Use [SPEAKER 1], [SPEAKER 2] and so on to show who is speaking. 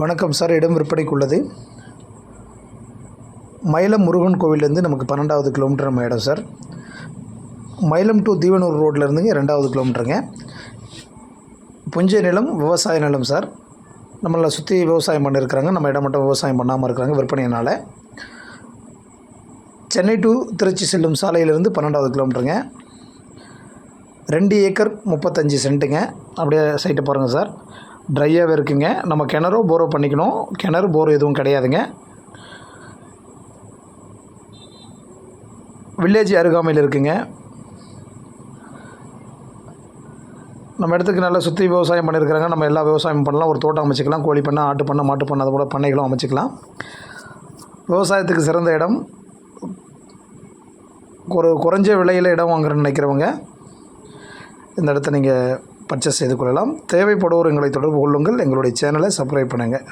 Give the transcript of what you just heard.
[SPEAKER 1] வணக்கம் சார். இடம் விற்பனைக்கு உள்ளது மயிலம் முருகன் கோவிலேருந்து நமக்கு பன்னெண்டாவது கிலோமீட்டர் நம்ம இடம் சார். மயிலம் டு தீவனூர் ரோட்லேருந்துங்க ரெண்டாவது கிலோமீட்டருங்க. புஞ்சை நிலம் விவசாய நிலம் சார். நம்மளை சுற்றி விவசாயம் பண்ணியிருக்கிறாங்க நம்ம இடம் மட்டும் விவசாயம் பண்ணாமல் இருக்கிறாங்க விற்பனையினால். சென்னை டு திருச்சி செல்லும் சாலையிலேருந்து பன்னெண்டாவது கிலோமீட்டருங்க. ரெண்டு ஏக்கர் முப்பத்தஞ்சு சென்ட்டுங்க. அப்படியே சைட்டை பாருங்கள் சார். ட்ரையாகவே இருக்குங்க. நம்ம கிணறோ போரோ பண்ணிக்கணும். கிணறு போர் எதுவும் கிடையாதுங்க. வில்லேஜ் அருகாமையில் இருக்குங்க. நம்ம இடத்துக்கு நல்லா சுற்றி விவசாயம் பண்ணியிருக்கிறாங்க நம்ம எல்லா விவசாயம் பண்ணலாம். ஒரு தோட்டம் அமைச்சிக்கலாம். கோழி பண்ணை ஆட்டு பண்ணை மாட்டு பண்ணை அது கூட பண்ணைகளும் அமைச்சிக்கலாம். விவசாயத்துக்கு சிறந்த இடம். ஒரு குறைஞ்ச விலையில் இடம் வாங்குறேன்னு நினைக்கிறவங்க இந்த இடத்த நீங்கள் பர்ச்சேஸ் செய்து கொள்ளலாம். தேவைப்படுவோர் எங்களை தொடர்பு கொள்ளுங்கள். எங்களுடைய சேனலை சப்ஸ்கிரைப் பண்ணுங்கள்